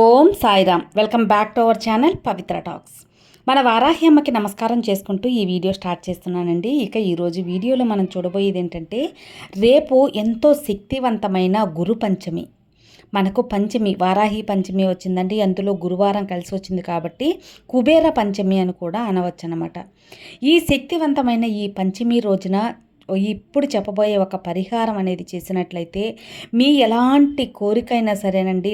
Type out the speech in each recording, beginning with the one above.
Om Sairam. Welcome back to our channel Pavitra talks. మన వారాహి అమ్మకి నమస్కారం చేసుకుంటూ ఈ వీడియో స్టార్ట్ చేస్తున్నానండి. ఇక ఈరోజు వీడియోలో మనం చూడబోయేది ఏంటంటే రేపు ఎంతో శక్తివంతమైన గురు పంచమి. మనకు పంచమి వారాహి పంచమి వచ్చిందండి. అందులో గురువారం కలిసి వచ్చింది కాబట్టి కుబేర పంచమి అని కూడా అనవచ్చు అనమాట ఈ శక్తివంతమైన ఈ పంచమి రోజున ఇప్పుడు చెప్పబోయే ఒక పరిహారం అనేది చేసినట్లయితే మీ ఎలాంటి కోరికైనా సరేనండి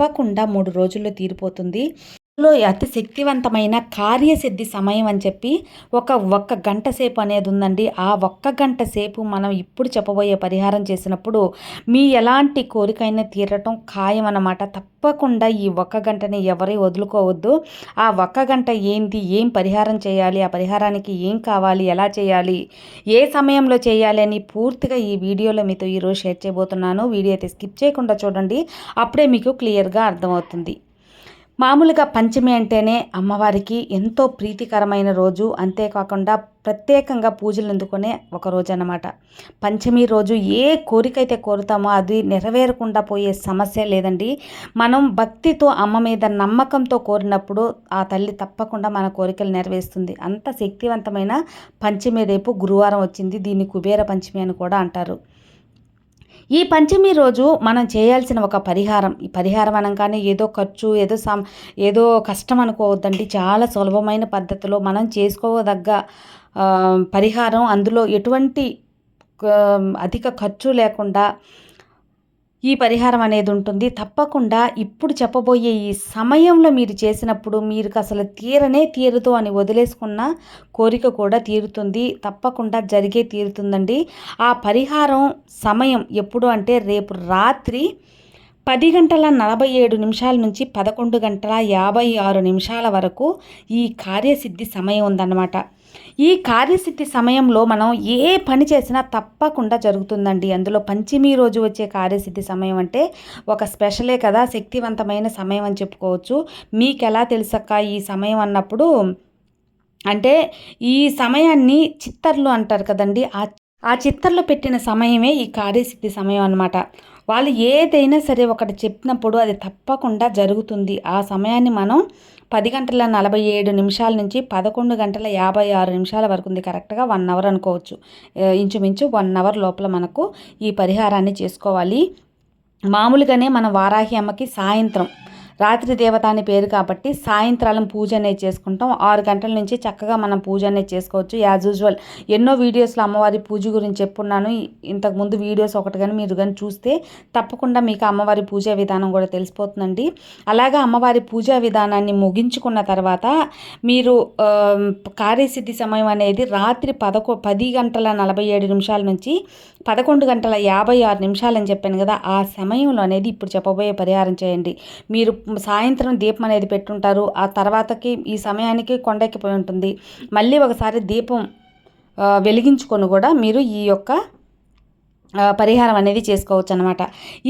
తప్పకుండా మూడు రోజుల్లో తీరిపోతుంది. లో అతి శక్తివంతమైన కార్యసిద్ధి సమయం అని చెప్పి ఒక ఒక్క గంట సేపు అనేది ఉందండి. ఆ ఒక్క గంట సేపు మనం ఇప్పుడు చెప్పబోయే పరిహారం చేసినప్పుడు మీ ఎలాంటి కోరికైనా తీరటం ఖాయం అన్నమాట తప్పకుండా ఈ ఒక్క గంటని ఎవరి వదులుకోవద్దు. ఆ ఒక్క గంట ఏంటి ఏం పరిహారం చేయాలి? ఆ పరిహారానికి ఏం కావాలి? ఎలా చేయాలి? ఏ సమయంలో చేయాలి? అని పూర్తిగా ఈ వీడియోలో మీతో ఈరోజు షేర్ చేయబోతున్నాను. వీడియో అయితే స్కిప్ చేయకుండా చూడండి. అప్పుడే మీకు క్లియర్గా అర్థమవుతుంది. మామూలుగా పంచమి అంటేనే అమ్మవారికి ఎంతో ప్రీతికరమైన రోజు. అంతేకాకుండా ప్రత్యేకంగా పూజలు అందుకునే ఒక రోజు అన్నమాట పంచమి రోజు ఏ కోరికైతే కోరుతామో అది నెరవేరకుండా పోయే సమస్య లేదండి. మనం భక్తితో అమ్మ మీద నమ్మకంతో కోరినప్పుడు ఆ తల్లి తప్పకుండా మన కోరికలు నెరవేరుస్తుంది. అంత శక్తివంతమైన పంచమి రేపు గురువారం వచ్చింది. దీన్ని కుబేర పంచమి అని కూడా అంటారు. ఈ పంచమి రోజు మనం చేయాల్సిన ఒక పరిహారం. ఈ పరిహారం అనగానే ఏదో ఖర్చు ఏదో సం ఏదో కష్టం అనుకోవద్దండి. చాలా సులభమైన పద్ధతిలో మనం చేసుకోదగ్గ పరిహారం. అందులో ఎటువంటి అధిక ఖర్చు లేకుండా ఈ పరిహారం అనేది ఉంటుంది. తప్పకుండా ఇప్పుడు చెప్పబోయే ఈ సమయంలో మీరు చేసినప్పుడు మీరు అసలు తీరనే తీరుతో అని వదిలేసుకున్న కోరిక కూడా తీరుతుంది. తప్పకుండా జరిగే తీరుతుందండి. ఆ పరిహారం సమయం ఎప్పుడు అంటే రేపు రాత్రి పది గంటల నలభై ఏడు నిమిషాల నుంచి పదకొండు గంటల యాభై ఆరు నిమిషాల వరకు ఈ కార్యసిద్ధి సమయం ఉందన్నమాట. ఈ కార్యసిద్ధి సమయంలో మనం ఏ పని చేసినా తప్పకుండా జరుగుతుందండి. అందులో పంచమి రోజు వచ్చే కార్యసిద్ధి సమయం అంటే ఒక స్పెషలే కదా శక్తివంతమైన సమయం అని చెప్పుకోవచ్చు. మీకు ఎలా తెలుసక్క ఈ సమయం అన్నప్పుడు? అంటే ఈ సమయాన్ని చిత్తర్లు అంటారు కదండి. ఆ ఆ చిత్తర్లు పెట్టిన సమయమే ఈ కార్యసిద్ధి సమయం అనమాట వాళ్ళు ఏదైనా సరే ఒకటి చెప్పినప్పుడు అది తప్పకుండా జరుగుతుంది. ఆ సమయాన్ని మనం పది గంటల నలభై ఏడు నిమిషాల నుంచి పదకొండు గంటల యాభై ఆరు నిమిషాల వరకు ఉంది. కరెక్ట్గా వన్ అవర్ అనుకోవచ్చు. ఇంచుమించు వన్ అవర్ లోపల మనకు ఈ పరిహారాన్ని చేసుకోవాలి. మామూలుగానే మన వారాహి అమ్మకి సాయంత్రం రాత్రి దేవత అని పేరు కాబట్టి సాయంత్రాలం పూజ అనేది చేసుకుంటాం. ఆరు గంటల నుంచి చక్కగా మనం పూజ అనేది చేసుకోవచ్చు. యాజ్ యూజువల్ ఎన్నో వీడియోస్లో అమ్మవారి పూజ గురించి చెప్పున్నాను. ఇంతకుముందు వీడియోస్ ఒకటి కానీ మీరు కానీ చూస్తే తప్పకుండా మీకు అమ్మవారి పూజా విధానం కూడా తెలిసిపోతుందండి. అలాగా అమ్మవారి పూజా విధానాన్ని ముగించుకున్న తర్వాత మీరు కార్యసిద్ధి సమయం అనేది రాత్రి పదకొ పది గంటల నలభై ఏడు నిమిషాల నుంచి పదకొండు గంటల యాభై ఆరు నిమిషాలు అని చెప్పాను కదా. ఆ సమయంలో అనేది ఇప్పుడు చెప్పబోయే పరిహారం చేయండి. మీరు సాయంత్రం దీపం అనేది పెట్టుంటారు. ఆ తర్వాతకి ఈ సమయానికి కొండెక్కిపోయి ఉంటుంది. మళ్ళీ ఒకసారి దీపం వెలిగించుకొని కూడా మీరు ఈ యొక్క పరిహారం అనేది చేసుకోవచ్చు అనమాట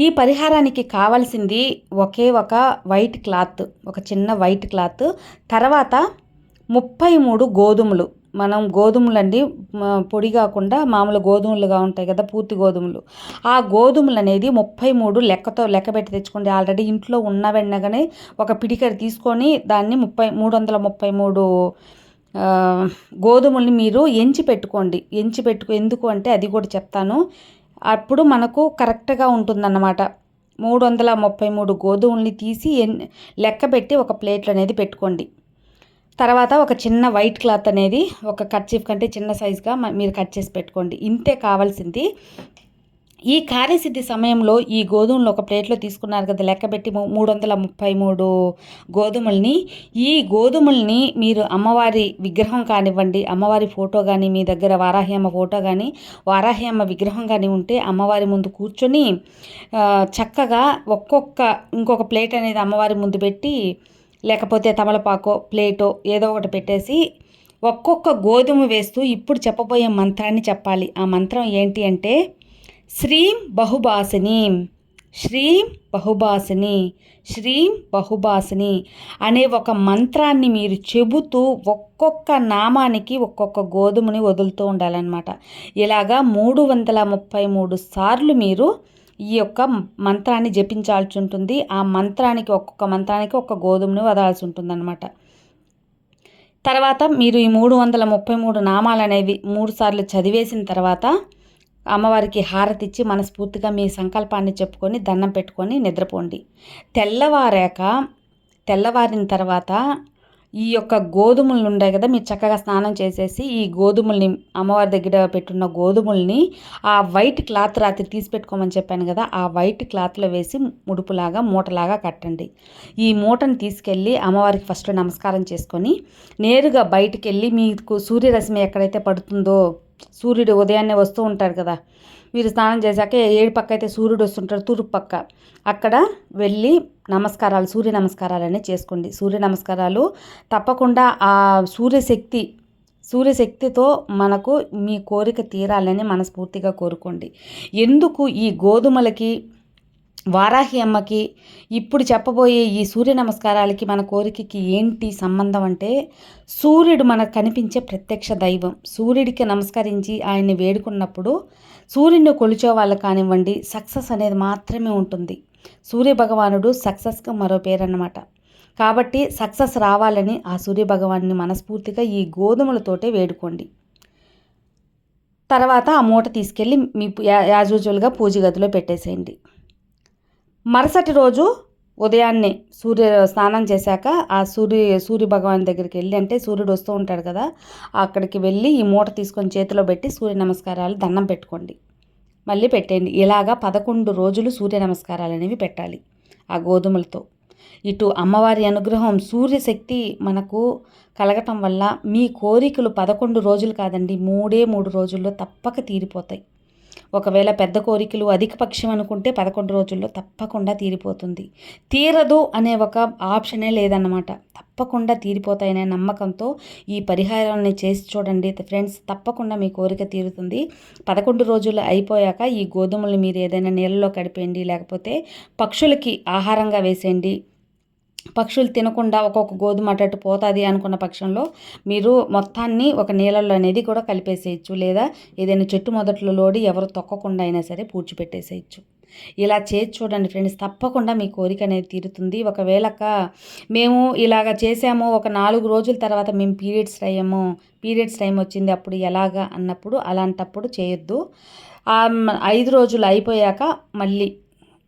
ఈ పరిహారానికి కావాల్సింది ఒకే ఒక వైట్ క్లాత్ ఒక చిన్న వైట్ క్లాత్ తర్వాత ముప్పై మూడు గోధుమలు. మనం గోధుమలండి పొడి కాకుండా మామూలు గోధుమలుగా ఉంటాయి కదా పూర్తి గోధుమలు. ఆ గోధుమలు అనేది ముప్పై మూడు లెక్కతో లెక్క పెట్టి తెచ్చుకోండి ఆల్రెడీ ఇంట్లో ఉన్న వెంటనే ఒక పిడికడి తీసుకొని దాన్ని ముప్పై మూడు వందల ముప్పై మూడు గోధుమల్ని మీరు ఎంచి పెట్టుకోండి. ఎంచి పెట్టుకో ఎందుకు అంటే అది కూడా చెప్తాను. అప్పుడు మనకు కరెక్ట్గా ఉంటుందన్నమాట. మూడు వందల ముప్పై మూడు గోధుమల్ని తీసి లెక్క పెట్టి ఒక ప్లేట్లు అనేది పెట్టుకోండి. తర్వాత ఒక చిన్న వైట్ క్లాత్ అనేది ఒక కర్చీఫ్ కంటే చిన్న సైజుగా మీరు కట్ చేసి పెట్టుకోండి. ఇంతే కావాల్సింది. ఈ కార్యసిద్ధి సమయంలో ఈ గోధుమలు ఒక ప్లేట్లో తీసుకున్నారు కదా లెక్కబెట్టి మూడు వందల ముప్పై మూడు గోధుమల్ని. ఈ గోధుమల్ని మీరు అమ్మవారి విగ్రహం కానివ్వండి అమ్మవారి ఫోటో కానీ మీ దగ్గర వారాహి అమ్మ ఫోటో కానీ వారాహి అమ్మ విగ్రహం కానీ ఉంటే అమ్మవారి ముందు కూర్చొని చక్కగా ఒక్కొక్క ఇంకొక ప్లేట్ అనేది అమ్మవారి ముందు పెట్టి లేకపోతే తమలపాకో ప్లేటో ఏదో ఒకటి పెట్టేసి ఒక్కొక్క గోధుమ వేస్తూ ఇప్పుడు చెప్పబోయే మంత్రాన్ని చెప్పాలి. ఆ మంత్రం ఏంటి అంటే శ్రీం బహుబాసిని శ్రీం బహుబాసిని శ్రీం బహుబాసిని అనే ఒక మంత్రాన్ని మీరు చెబుతూ ఒక్కొక్క నామానికి ఒక్కొక్క గోధుమని వదులుతూ ఉండాలన్నమాట. ఇలాగా మూడు వందల ముప్పై మూడు సార్లు మీరు ఈ యొక్క మంత్రాన్ని జపించాల్సి ఉంటుంది. ఆ మంత్రానికి ఒక్కొక్క మంత్రానికి ఒక్క గోధుమను వదాల్సి ఉంటుందన్నమాట. తర్వాత మీరు ఈ మూడు వందల ముప్పై మూడు నామాలు అనేవి మూడు సార్లు చదివేసిన తర్వాత అమ్మవారికి హారతి ఇచ్చి మనస్ఫూర్తిగా మీ సంకల్పాన్ని చెప్పుకొని దండం పెట్టుకొని నిద్రపోండి. తెల్లవారాక తెల్లవారిన తర్వాత ఈ యొక్క గోధుమలు ఉన్నాయి కదా మీరు చక్కగా స్నానం చేసేసి ఈ గోధుమల్ని అమ్మవారి దగ్గర పెట్టున్న గోధుమల్ని ఆ వైట్ క్లాత్ రాత్రి తీసి పెట్టుకోమని చెప్పాను కదా ఆ వైట్ క్లాత్లో వేసి ముడుపులాగా మూటలాగా కట్టండి. ఈ మూటను తీసుకెళ్ళి అమ్మవారికి ఫస్ట్ నమస్కారం చేసుకొని నేరుగా బయటికి వెళ్ళి మీకు సూర్యరశ్మి ఎక్కడైతే పడుతుందో సూర్యుడు ఉదయాన్నే వస్తూ ఉంటాడు కదా మీరు స్నానం చేశాక ఏడు పక్క అయితే సూర్యుడు వస్తుంటాడు తూర్పు పక్క. అక్కడ వెళ్ళి నమస్కారాలు సూర్య నమస్కారాలు అనేది చేసుకోండి. సూర్య నమస్కారాలు తప్పకుండా ఆ సూర్యశక్తి సూర్యశక్తితో మనకు మీ కోరిక తీరాలని మనస్ఫూర్తిగా కోరుకోండి. ఎందుకు ఈ గోధుమలకి వారాహి అమ్మకి ఇప్పుడు చెప్పబోయే ఈ సూర్య నమస్కారాలకి మన కోరికకి ఏంటి సంబంధం అంటే సూర్యుడు మనకు కనిపించే ప్రత్యక్ష దైవం. సూర్యుడికి నమస్కరించి ఆయన్ని వేడుకున్నప్పుడు సూర్యుడిని కొలిచే వాళ్ళు కానివ్వండి సక్సెస్ అనేది మాత్రమే ఉంటుంది. సూర్య భగవానుడు సక్సెస్కి మరో పేరన్నమాట. కాబట్టి సక్సెస్ రావాలని ఆ సూర్య భగవాన్ని మనస్ఫూర్తిగా ఈ గోధుమలతోటే వేడుకోండి. తర్వాత ఆ మూట తీసుకెళ్ళి మీ యాజ్ యూజువల్గా పూజ గదిలో పెట్టేసేయండి. మరుసటి రోజు ఉదయాన్నే సూర్య స్నానం చేశాక ఆ సూర్య సూర్య భగవాన్ దగ్గరికి వెళ్ళి అంటే సూర్యుడు వస్తూ ఉంటాడు కదా అక్కడికి వెళ్ళి ఈ మూట తీసుకొని చేతిలో పెట్టి సూర్య నమస్కారాలు దండం పెట్టుకోండి. మళ్ళీ పెట్టేయండి. ఇలాగా పదకొండు రోజులు సూర్య నమస్కారాలు అనేవి పెట్టాలి ఆ గోధుమలతో. ఇటు అమ్మవారి అనుగ్రహం సూర్యశక్తి మనకు కలగటం వల్ల మీ కోరికలు పదకొండు రోజులు కాదండి మూడే మూడు రోజుల్లో తప్పక తీరిపోతాయి. ఒకవేళ పెద్ద కోరికలు అధిక పక్షం అనుకుంటే పదకొండు రోజుల్లో తప్పకుండా తీరిపోతుంది. తీరదు అనే ఒక ఆప్షనే లేదన్నమాట. తప్పకుండా తీరిపోతాయనే నమ్మకంతో ఈ పరిహారాన్ని చేసి చూడండి. ఫ్రెండ్స్ తప్పకుండా మీ కోరిక తీరుతుంది. పదకొండు రోజులు అయిపోయాక ఈ గోధుమలు మీరు ఏదైనా నీళ్ళలో కడిపేయండి లేకపోతే పక్షులకి ఆహారంగా వేసేయండి. పక్షులు తినకుండా ఒక్కొక్క గోధుమ అటట్టు పోతుంది అనుకున్న పక్షంలో మీరు మొత్తాన్ని ఒక నీళ్ళల్లో అనేది కూడా కలిపేసేయచ్చు. లేదా ఏదైనా చెట్టు మొదట్లో లోడి ఎవరు తొక్కకుండా అయినా సరే పూడ్చిపెట్టేసేయచ్చు. ఇలా చేసి చూడండి ఫ్రెండ్స్ తప్పకుండా మీ కోరిక అనేది తీరుతుంది. ఒకవేళ మేము ఇలాగ చేసాము ఒక నాలుగు రోజుల తర్వాత మేము పీరియడ్స్ అయ్యాము పీరియడ్స్ టైం వచ్చింది అప్పుడు ఎలాగా అన్నప్పుడు అలాంటప్పుడు చేయొద్దు. ఐదు రోజులు అయిపోయాక మళ్ళీ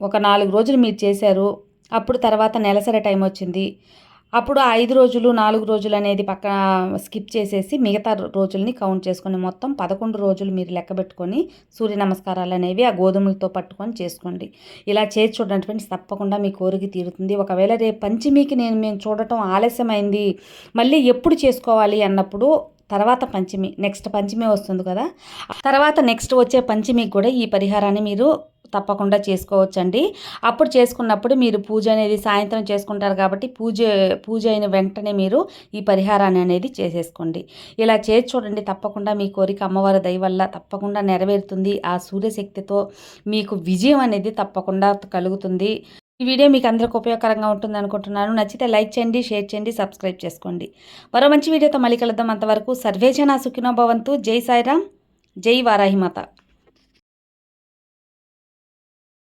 ఒక నాలుగు రోజులు మీరు చేశారు అప్పుడు తర్వాత నెలసరి టైం వచ్చింది. అప్పుడు ఐదు రోజులు నాలుగు రోజులు అనేది పక్క స్కిప్ చేసేసి మిగతా రోజుల్ని కౌంట్ చేసుకొని మొత్తం పదకొండు రోజులు మీరు లెక్క పెట్టుకొని సూర్య నమస్కారాలు అనేవి ఆ గోధుమలతో పట్టుకొని చేసుకోండి. ఇలా చేసి చూడండి ఫ్రెండ్స్ తప్పకుండా మీ కోరిక తీరుతుంది. ఒకవేళ రేపు పంచమికి నేను మేము చూడటం ఆలస్యమైంది మళ్ళీ ఎప్పుడు చేసుకోవాలి అన్నప్పుడు తర్వాత పంచమి నెక్స్ట్ పంచమి వస్తుంది కదా. తర్వాత నెక్స్ట్ వచ్చే పంచమికి కూడా ఈ పరిహారాన్ని మీరు తప్పకుండా చేసుకోవచ్చండి. అప్పుడు చేసుకున్నప్పుడు మీరు పూజ అనేది సాయంత్రం చేసుకుంటారు కాబట్టి పూజ పూజ అయిన వెంటనే మీరు ఈ పరిహారాన్ని అనేది చేసేసుకోండి. ఇలా చేసి చూడండి తప్పకుండా మీ కోరిక అమ్మవారి దయ వల్ల తప్పకుండా నెరవేరుతుంది. ఆ సూర్యశక్తితో మీకు విజయం అనేది తప్పకుండా కలుగుతుంది. ఈ వీడియో మీకు అందరికి ఉపయోగకరంగా ఉంటుంది అనుకుంటున్నాను. నచ్చితే లైక్ చేయండి షేర్ చేయండి సబ్స్క్రైబ్ చేసుకోండి. మరో మంచి వీడియోతో మళ్ళీ కలుద్దాం అంతవరకు. సర్వేజన సుఖినో భవంతు. జై సాయిరామ్. జై వారాహిమాత